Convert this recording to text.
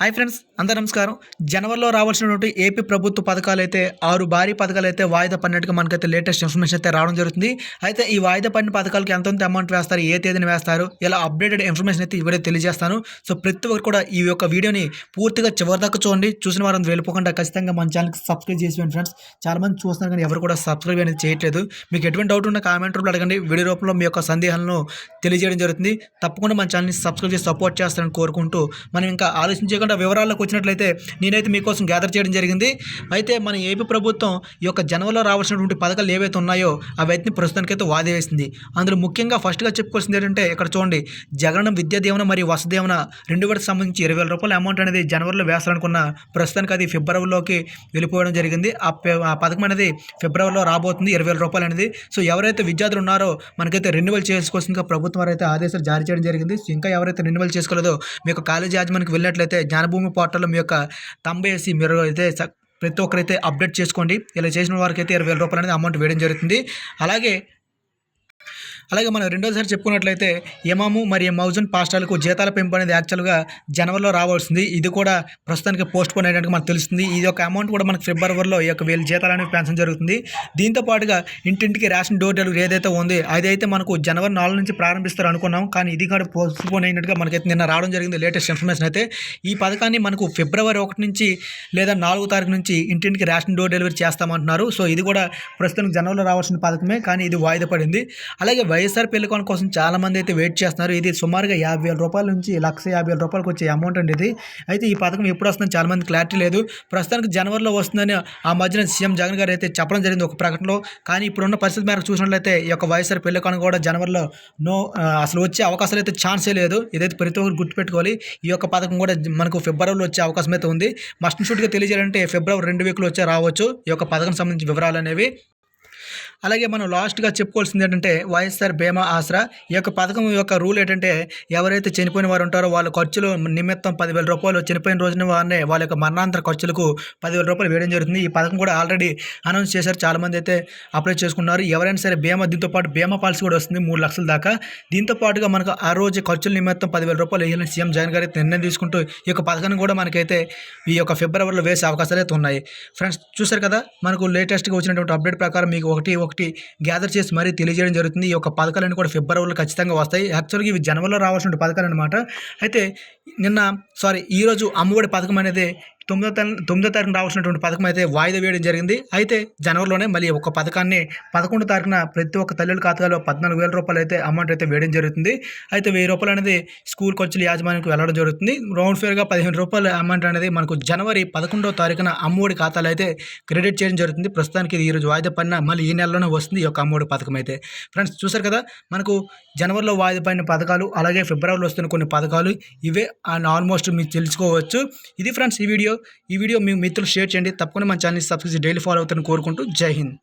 Hi friends అందరూ నమస్కారం. జనవరిలో రావాల్సినటువంటి ఏపీ ప్రభుత్వ పథకాలు అయితే ఆరు భారీ పథకాలు అయితే వాయిదా పడినట్టుగా మనకైతే లేటెస్ట్ ఇన్ఫర్మేషన్ అయితే రావడం జరుగుతుంది. అయితే ఈ వాయిదా పడిన పథకాలకి ఎంతెంత అమౌంట్ వేస్తారు ఏ తేదీని వేస్తారు ఇలా అప్డేటెడ్ ఇన్ఫర్మేషన్ అయితే ఇవిడే తెలియజేస్తాను. సో ప్రతి ఒక్కరు కూడా ఈ యొక్క వీడియోని పూర్తిగా చివరి దాకా చూడండి. చూసిన వారు వెళ్ళిపోకుండా ఖచ్చితంగా మన ఛానల్కి సబ్స్క్రైబ్ చేసి ఫ్రెండ్స్. చాలా మంది చూస్తున్నారు కానీ ఎవరు కూడా సబ్స్క్రైబ్ అనేది చేయట్లేదు. మీకు ఎటువంటి డౌట్ ఉన్న కామెంట్ రూపంలో అడగండి. వీడియో రూపంలో మీ యొక్క సందేహాలను తెలియజేయడం జరుగుతుంది. తప్పకుండా మన ఛానల్ని సబ్స్క్రైబ్ చేసి సపోర్ట్ చేస్తారని కోరుకుంటూ మనం ఇంకా ఆలోచించకుండా వివరాల్లోకి వచ్చినట్లయితే నేనైతే మీకోసం గ్యాదర్ చేయడం జరిగింది. అయితే మన ఏపీ ప్రభుత్వం ఈ యొక్క జనవరిలో రావాల్సినటువంటి పథకాలు ఏవైతే ఉన్నాయో అవైతే ప్రస్తుతానికైతే వాదే వేసింది. అందులో ముఖ్యంగా ఫస్ట్గా చెప్పుకోవాల్సింది ఏంటంటే ఇక్కడ చూడండి జగనం విద్యా దీవెన మరియు వసదేవన రెండు వేలకు సంబంధించి ఇరవై వేల రూపాయల అమౌంట్ అనేది జనవరిలో వేస్తారనుకున్న ప్రస్తుతానికి అది ఫిబ్రవరిలోకి వెళ్ళిపోవడం జరిగింది. ఆ పథకం అనేది ఫిబ్రవరిలో రాబోతుంది ఇరవై వేల రూపాయలు అనేది. సో ఎవరైతే విద్యార్థులు ఉన్నారో మనకైతే రెన్యువల్ చేసుకోవాల్సిందిగా ప్రభుత్వం వారైతే అయితే ఆదేశాలు జారీ చేయడం జరిగింది. సో ఇంకా ఎవరైతే రెన్యువల్ చేసుకోలేదో మీకు కాలేజ్ యాజమానికి వెళ్ళినట్లయితే జ్ఞానభూమి పోర్టల్ మీ యొక్క తంబేసి మీరు అయితే ప్రతి ఒక్కరైతే అప్డేట్ చేసుకోండి. ఇలా చేసిన వారికి అయితే ఇరవై వేల రూపాయలు అనేది అమౌంట్ వేయడం జరుగుతుంది. అలాగే అలాగే మనం రెండోసారి చెప్పుకున్నట్లయితే యమాము మరియు మౌజన్ పాస్టాలకు జీతాల పెంపు అనేది యాక్చువల్గా జనవరిలో రావాల్సింది. ఇది కూడా ప్రస్తుతానికి పోస్ట్ పోన్ అయినట్టు మనకు తెలుస్తుంది. ఇది ఒక అమౌంట్ కూడా మనకు ఫిబ్రవరిలో ఈ యొక్క వేలు జీతాలు అనేవి పెంచడం జరుగుతుంది. దీంతో పాటుగా ఇంటింటికి రేషన్ డోర్ డెలివరీ ఏదైతే ఉంది అదైతే మనకు జనవరి నాలుగు నుంచి ప్రారంభిస్తారు అనుకున్నాం. కానీ ఇది కూడా పోస్ట్ పోన్ అయినట్టుగా మనకైతే నిన్న రావడం జరిగింది లేటెస్ట్ ఇన్ఫర్మేషన్ అయితే. ఈ పథకాన్ని మనకు ఫిబ్రవరి ఒకటి నుంచి లేదా నాలుగో తారీఖు నుంచి ఇంటింటికి రేషన్ డోర్ డెలివరీ చేస్తామంటున్నారు. సో ఇది కూడా ప్రస్తుతానికి జనవరిలో రావాల్సిన పథకమే. కానీ ఇది వాయిదా పడింది. అలాగే వైఎస్ఆర్ పెళ్ళికోన కోసం చాలామంది అయితే వెయిట్ చేస్తున్నారు. ఇది సుమారుగా యాభై వేల రూపాయల నుంచి లక్ష యాభై వేల రూపాయలకు వచ్చే అమౌంట్ అండి ఇది. అయితే ఈ పథకం ఎప్పుడు వస్తుందని చాలామంది క్లారిటీ లేదు. ప్రస్తుతానికి జనవరిలో వస్తుందని ఆ మధ్యన సీఎం జగన్ గారు అయితే చెప్పడం జరిగింది ఒక ప్రకటనలో. కానీ ఇప్పుడున్న పరిస్థితి మేరకు చూసినట్లయితే ఈ యొక్క వైఎస్ఆర్ పెళ్ళికోన కూడా జనవరిలో నో అసలు వచ్చే అవకాశాలు అయితే ఛాన్సే లేదు. ఇదైతే ప్రతి ఒక్కరు గుర్తుపెట్టుకోవాలి. ఈ యొక్క పథకం కూడా మనకు ఫిబ్రవరిలో వచ్చే అవకాశం అయితే ఉంది. మస్ట్ షూట్గా తెలియజేయాలంటే ఫిబ్రవరి రెండు వీక్లో వచ్చే రావచ్చు. ఈ యొక్క పథకం సంబంధించిన వివరాలు అనేవి. అలాగే మనం లాస్ట్గా చెప్పుకోవాల్సింది ఏంటంటే వైఎస్ఆర్ బీమా ఆసరా. ఈ యొక్క పథకం యొక్క రూల్ ఏంటంటే ఎవరైతే చనిపోయిన వారు ఉంటారో వాళ్ళ ఖర్చులు నిమిత్తం పదివేల రూపాయలు చనిపోయిన రోజున వారినే వాళ్ళ యొక్క మరణాంతర ఖర్చులకు పదివేల రూపాయలు వేయడం జరుగుతుంది. ఈ పథకం కూడా ఆల్రెడీ అనౌన్స్ చేశారు. చాలామంది అయితే అప్లై చేసుకున్నారు. ఎవరైనా సరే బీమా దీంతో పాటు బీమా పాలసీ కూడా వస్తుంది మూడు లక్షల దాకా. దీంతో పాటుగా మనకు ఆ రోజు ఖర్చుల నిమిత్తం పదివేల రూపాయలు వేయాలని సీఎం జగన్ గారి నిర్ణయం తీసుకుంటూ ఈ యొక్క పథకాన్ని కూడా మనకైతే ఈ యొక్క ఫిబ్రవరిలో వేసే అవకాశాలు అయితే ఉన్నాయి. ఫ్రెండ్స్ చూసారు కదా? మనకు లేటెస్ట్గా వచ్చినటువంటి అప్డేట్ ప్రకారం మీకు ఒకటి ఒకటి గ్యాదర్ చేసి మరీ తెలియజేయడం జరుగుతుంది. ఈ యొక్క పథకాలన్నీ కూడా ఫిబ్రవరిలో ఖచ్చితంగా వస్తాయి. యాక్చువల్గా ఇవి జనవరిలో రావాల్సిన పథకాలు అనమాట అయితే నిన్న సారీ ఈరోజు అమ్మఒడి పథకం అనేది తొమ్మిదో తొమ్మిదో తారీఖున రావాల్సినటువంటి పథకం అయితే వాయిదా వేయడం జరిగింది. అయితే జనవరిలోనే మళ్ళీ ఒక పథకాన్ని పదకొండు తారీఖున ప్రతి ఒక్క తల్లుల ఖాతాలో పద్నాలుగు వేల రూపాయలు అయితే అమౌంట్ అయితే వేయడం జరుగుతుంది. అయితే వెయ్యి రూపాయలు అనేది స్కూల్ ఖర్చులు యాజమాన్యానికి వెళ్ళడం జరుగుతుంది. రౌండ్ ఫేర్గా పదిహేను రూపాయల అమౌంట్ అనేది మనకు జనవరి పదకొండో తారీఖున అమ్మఒడి ఖాతాలో అయితే క్రెడిట్ చేయడం జరుగుతుంది. ప్రస్తుతానికి ఇది ఈరోజు వాయిదా పడిన మళ్ళీ ఈ నెలలోనే వస్తుంది ఈ యొక్క అమ్మఒడి పథకం అయితే. ఫ్రెండ్స్ చూసారు కదా మనకు జనవరిలో వాయిదా పడిన పథకాలు అలాగే ఫిబ్రవరిలో వస్తున్న కొన్ని పథకాలు ఇవే అండ్ ఆల్మోస్ట్ మీకు తెలుసుకోవచ్చు. ఇది ఫ్రెండ్స్ ఈ వీడియో. ఈ వీడియో మీ మిత్రులు షేర్ చేయండి. తప్పకుండా మన ఛానల్ సబ్స్క్రైబ్ డైలీ ఫాలో అవుతారని కోరుకుంటూ జై హింద్.